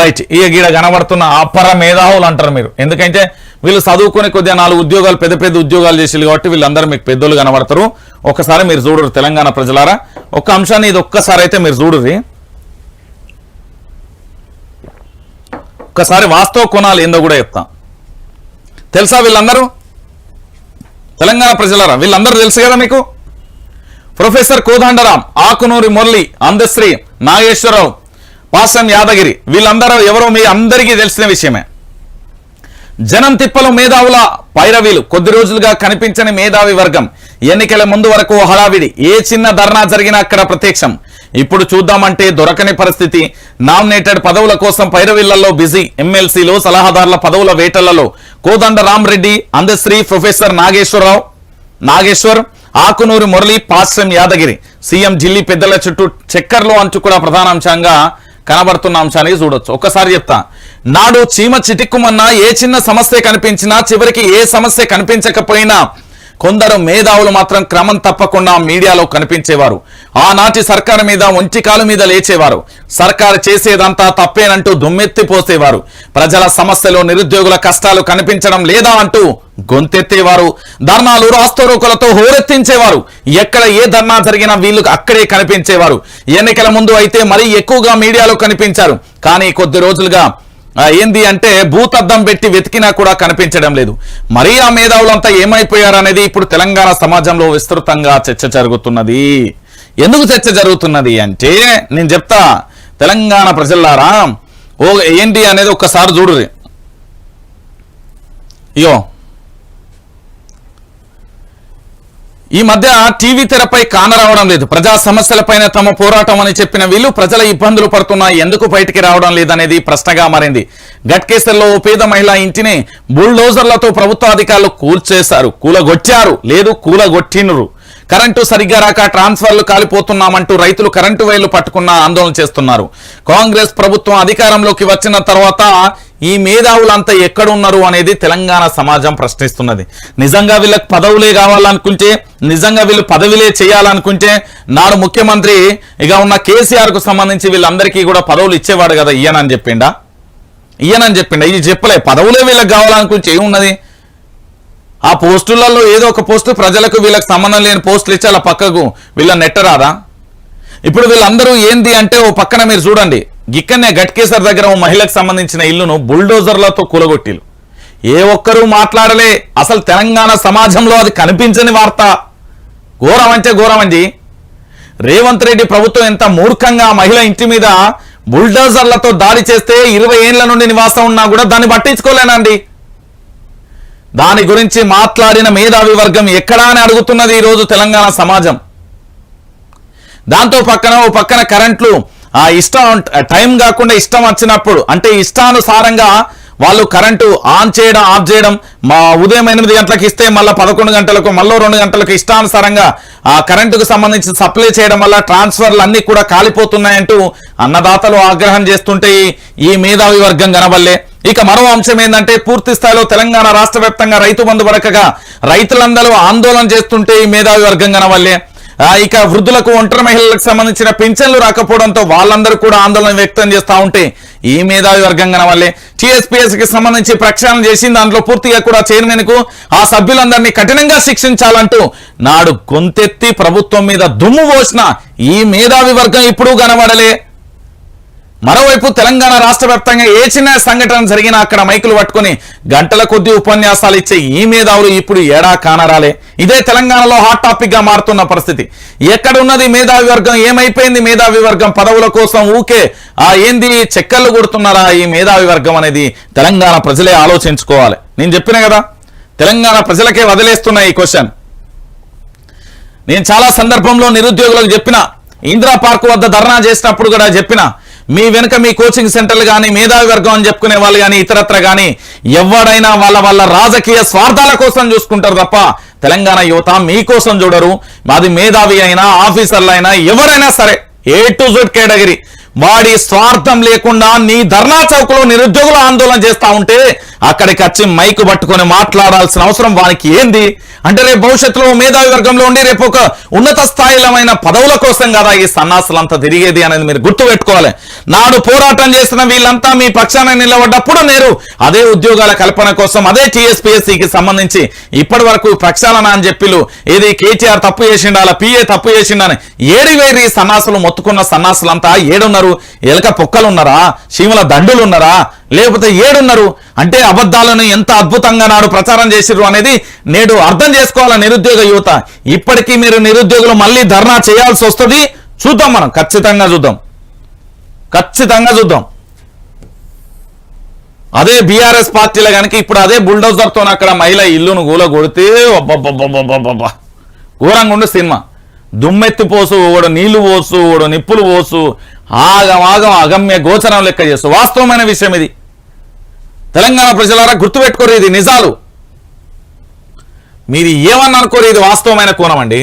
Right ఇక గీడ కనబడుతున్న అపర మేధావులు అంటారు మీరు. ఎందుకంటే వీళ్ళు చదువుకుని కొద్దిగా నాలుగు ఉద్యోగాలు పెద్ద పెద్ద ఉద్యోగాలు చేసేది కాబట్టి వీళ్ళందరూ మీకు పెద్దోళ్ళు కనబడతారు. ఒక్కసారి మీరు చూడరు తెలంగాణ ప్రజలారా. ఒక్క అంశాన్ని ఇది ఒక్కసారి అయితే మీరు చూడరు. ఒక్కసారి వాస్తవ కొనాలి ఏందో కూడా చెప్తాం. తెలుసా వీళ్ళందరూ? తెలంగాణ ప్రజలారా వీళ్ళందరూ తెలుసు కదా మీకు? ప్రొఫెసర్ కోదండరాం ఆకునూరి మురళి అందశ్రీ నాగేశ్వరరావు పాసం యాదగిరి వీళ్ళందరూ ఎవరో మీ అందరికీ తెలిసిన విషయమే. జనం తిప్పలు మేధావుల పైరవీలు కొద్ది రోజులుగా కనిపించని మేధావి వర్గం. ఎన్నికల ముందు వరకు హడావిడి ఏ చిన్న ధర్నా జరిగినా అక్కడ ప్రత్యక్షం. ఇప్పుడు చూద్దామంటే దొరకని పరిస్థితి. నామినేటెడ్ పదవుల కోసం పైరవీళ్ళలో బిజీ ఎమ్మెల్సీలు సలహాదారుల పదవుల వేటలలో. కోదండ రామరెడ్డి అందశ్రీ ప్రొఫెసర్ నాగేశ్వరరావు నాగేశ్వర్ ఆకునూరు మురళి పాశ్రం యాదగిరి. సీఎం ఢిల్లీ పెద్దల చుట్టూ చక్కర్లో అంచు కూడా ప్రధానాంశంగా కనబడుతున్న అంశానికి చూడొచ్చు. ఒక్కసారి చెప్తా. నాడు చీమ చిటిక్కుమన్నా ఏ చిన్న సమస్య కనిపించినా చివరికి ఏ సమస్య కనిపించకపోయినా కొందరు మేధావులు మాత్రం క్రమం తప్పకుండా మీడియాలో కనిపించేవారు. ఆనాటి సర్కారు మీద ఒంటికాలు మీద లేచేవారు. సర్కారు చేసేదంతా తప్పేనంటూ దుమ్మెత్తి పోసేవారు. ప్రజల సమస్యలు నిరుద్యోగుల కష్టాలు కనిపించడం లేదా అంటూ గొంతెత్తేవారు. ధర్నాలు రాస్తోరోకులతో హోరెత్తించేవారు. ఎక్కడ ఏ ధర్నా జరిగినా వీళ్ళు అక్కడే కనిపించేవారు. ఎన్నికల ముందు అయితే మరీ ఎక్కువగా మీడియాలో కనిపించారు. కానీ కొద్ది రోజులుగా ఏంది అంటే భూతద్దం పెట్టి వెతికినా కూడా కనిపించడం లేదు. మరీ ఆ మేధావులంతా ఏమైపోయారు అనేది ఇప్పుడు తెలంగాణ సమాజంలో విస్తృతంగా చర్చ జరుగుతున్నది. ఎందుకు చర్చ జరుగుతున్నది అంటే నేను చెప్తా. తెలంగాణ ప్రజలారా ఓ ఏంటి అనేది ఒక్కసారి చూడురి ఇయో ఈ మధ్య టీవీ తెరపై కానరావడం లేదు. ప్రజా సమస్యలపైన తమ పోరాటం అని చెప్పిన వీళ్ళు ప్రజల ఇబ్బందులు పడుతున్నా ఎందుకు బయటికి రావడం లేదనేది ప్రశ్నగా మారింది. గట్కేసర్లో ఓ పేద మహిళ ఇంటిని బుల్డోజర్లతో ప్రభుత్వ అధికారులు కూల్చేశారు. కూలగొచ్చారు లేదు కూలగొట్టినరు. కరెంటు సరిగ్గా రాక ట్రాన్స్ఫర్లు కాలిపోతున్నామంటూ రైతులు కరెంటు వైర్లు పట్టుకున్న ఆందోళన చేస్తున్నారు. కాంగ్రెస్ ప్రభుత్వం అధికారంలోకి వచ్చిన తర్వాత ఈ మేధావులంతా ఎక్కడున్నారు అనేది తెలంగాణ సమాజం ప్రశ్నిస్తున్నది. నిజంగా వీళ్ళకి పదవులే కావాలనుకుంటే నిజంగా వీళ్ళు పదవిలే చేయాలనుకుంటే నాడు ముఖ్యమంత్రి ఇక ఉన్న కేసీఆర్కు సంబంధించి వీళ్ళందరికీ కూడా పదవులు ఇచ్చేవాడు కదా ఇయ్యనని చెప్పిండా? ఇయ్యనని చెప్పిండా? ఇది చెప్పలే పదవులే వీళ్ళకి కావాలనుకుంటే ఏమున్నది? ఆ పోస్టులలో ఏదో ఒక పోస్టు ప్రజలకు వీళ్ళకి సంబంధం లేని పోస్టులు ఇచ్చి అలా పక్కకు వీళ్ళ నెట్టరాదా? ఇప్పుడు వీళ్ళందరూ ఏంది అంటే ఓ పక్కన మీరు చూడండి. ఇక్కడనే గట్కేసర్ దగ్గర ఓ మహిళకు సంబంధించిన ఇల్లును బుల్డోజర్లతో కూలగొట్టిలు ఏ ఒక్కరూ మాట్లాడలే. అసలు తెలంగాణ సమాజంలో అది కనిపించని వార్త. ఘోరం అంటే ఘోరం అండి. రేవంత్ రెడ్డి ప్రభుత్వం ఎంత మూర్ఖంగా మహిళ ఇంటి మీద బుల్డోజర్లతో దాడి చేస్తే ఇరవై ఏళ్ళ నుండి నివాసం ఉన్నా కూడా దాన్ని పట్టించుకోలేనండి. దాని గురించి మాట్లాడిన మేధావి వర్గం ఎక్కడా అని అడుగుతున్నది ఈరోజు తెలంగాణ సమాజం. దాంతో పక్కన ఓ పక్కన కరెంట్లు ఆ ఇష్టం టైం కాకుండా ఇష్టం వచ్చినప్పుడు అంటే ఇష్టానుసారంగా వాళ్ళు కరెంటు ఆన్ చేయడం ఆఫ్ చేయడం మా ఉదయం ఎనిమిది గంటలకు ఇస్తే మళ్ళీ పదకొండు గంటలకు మళ్ళీ రెండు గంటలకు ఇష్టానుసారంగా ఆ కరెంటుకు సంబంధించి సప్లై చేయడం వల్ల ట్రాన్స్ఫర్లు అన్నీ కూడా కాలిపోతున్నాయంటూ అన్నదాతలు ఆగ్రహం చేస్తుంటే ఈ- మేధావి వర్గం కనబల్లే ఇక మరో అంశం ఏంటంటే పూర్తి స్థాయిలో తెలంగాణ రాష్ట్ర వ్యాప్తంగా రైతు బంధు పడకగా రైతులందరూ ఆందోళన చేస్తుంటే ఈ మేధావి వర్గం కనవల్లే ఇక వృద్ధులకు ఒంటరి మహిళలకు సంబంధించిన పింఛన్లు రాకపోవడంతో వాళ్ళందరూ కూడా ఆందోళన వ్యక్తం చేస్తా ఉంటే ఈ మేధావి వర్గం కనవల్లే టీఎస్పీఎస్కి సంబంధించి ప్రక్షాళన చేసి దాంట్లో పూర్తిగా కూడా చైర్మన్కు ఆ సభ్యులందరినీ కఠినంగా శిక్షించాలంటూ నాడు గొంతెత్తి ప్రభుత్వం మీద దుమ్ము పోసిన ఈ మేధావి వర్గం ఇప్పుడు కనబడలే. మరోవైపు తెలంగాణ రాష్ట్ర వ్యాప్తంగా ఏ చిన్న సంఘటన జరిగినా అక్కడ మైకులు పట్టుకొని గంటల కొద్ది ఉపన్యాసాలు ఇచ్చే ఈ మేధావులు ఇప్పుడు ఏడా కానరాలే. ఇదే తెలంగాణలో హాట్ టాపిక్గా మారుతున్న పరిస్థితి. ఎక్కడ ఉన్నది మేధావి వర్గం? ఏమైపోయింది మేధావి వర్గం? పదవుల కోసం ఊకే ఆ ఏంది చెక్కర్లు కొడుతున్నారా ఈ మేధావి వర్గం అనేది తెలంగాణ ప్రజలే ఆలోచించుకోవాలి. నేను చెప్పిన కదా తెలంగాణ ప్రజలకే వదిలేస్తున్నా ఈ క్వశ్చన్ నేను చాలా సందర్భంలో నిరుద్యోగులకు చెప్పిన ఇందిరా పార్క్ వద్ద ధర్నా చేసినప్పుడు కూడా చెప్పిన మీ వెనుక మీ కోచింగ్ సెంటర్లు కానీ మేధావి వర్గం అని చెప్పుకునే వాళ్ళు కానీ ఇతరత్ర కానీ ఎవడైనా వాళ్ళ వాళ్ళ రాజకీయ స్వార్థాల కోసం చూసుకుంటారు తప్ప తెలంగాణ యువత మీకోసం చూడరు. మాది మేధావి అయినా ఆఫీసర్లు అయినా ఎవరైనా సరే ఏ టు జెడ్ కేటగిరీ. వాడి స్వార్థం లేకుండా నీ ధర్నా చౌక్లో నిరుద్యోగులు ఆందోళన చేస్తా ఉంటే అక్కడికి వచ్చి మైకు పట్టుకొని మాట్లాడాల్సిన అవసరం వానికి ఏంది? అంటే రేపు భవిష్యత్తులో మేధావి వర్గంలో ఉండి రేపు ఒక ఉన్నత స్థాయిలమైన పదవుల కోసం కదా ఈ సన్నాసులంతా తిరిగేది అనేది మీరు గుర్తు పెట్టుకోవాలి. నాడు పోరాటం చేసిన వీళ్ళంతా మీ పక్షాన నిలబడ్డప్పుడు నేను అదే ఉద్యోగాల కల్పన కోసం అదే టీఎస్పీఎస్సీకి సంబంధించి ఇప్పటి వరకు ప్రక్షాళన అని చెప్పిలు. ఏది కేటీఆర్ తప్పు చేసిండాల పిఏ తప్పు చేసిండని ఏడి ఈ సన్నాసులు మొత్తుకున్న సన్నాసులంతా ఏడున్నర ఎలక పొక్కలు ఉన్నారా శీమల దండులు ఉన్నారా లేకపోతే ఏడున్నారు? అంటే అబద్ధాలను ఎంత అద్భుతంగా నాడు ప్రచారం చేసిర్రు అనేది నేడు అర్థం చేసుకోవాల నిరుద్యోగ యువత. ఇప్పటికీ మీరు నిరుద్యోగులు మళ్ళీ ధర్నా చేయాల్సి వస్తుంది. చూద్దాం మనం ఖచ్చితంగా చూద్దాం. ఖచ్చితంగా చూద్దాం. అదే బీఆర్ఎస్ పార్టీలో కనుక ఇప్పుడు అదే బుల్డోజర్తో అక్కడ మహిళ ఇల్లును గూల కొడితే ఘోరంగా ఉండే సినిమా. దుమ్మెత్తి పోసు ఓడు నీళ్ళు పోసు ఓడు నిప్పులు పోసు. ఆగం ఆగం అగమ్య గోచరం లెక్క చేస్తూ. వాస్తవమైన విషయం ఇది. తెలంగాణ ప్రజలారా గుర్తుపెట్టుకోరు ఇది నిజాలు. మీరు ఏమన్నా అనుకోరు ఇది వాస్తవమైన కోణం అండి.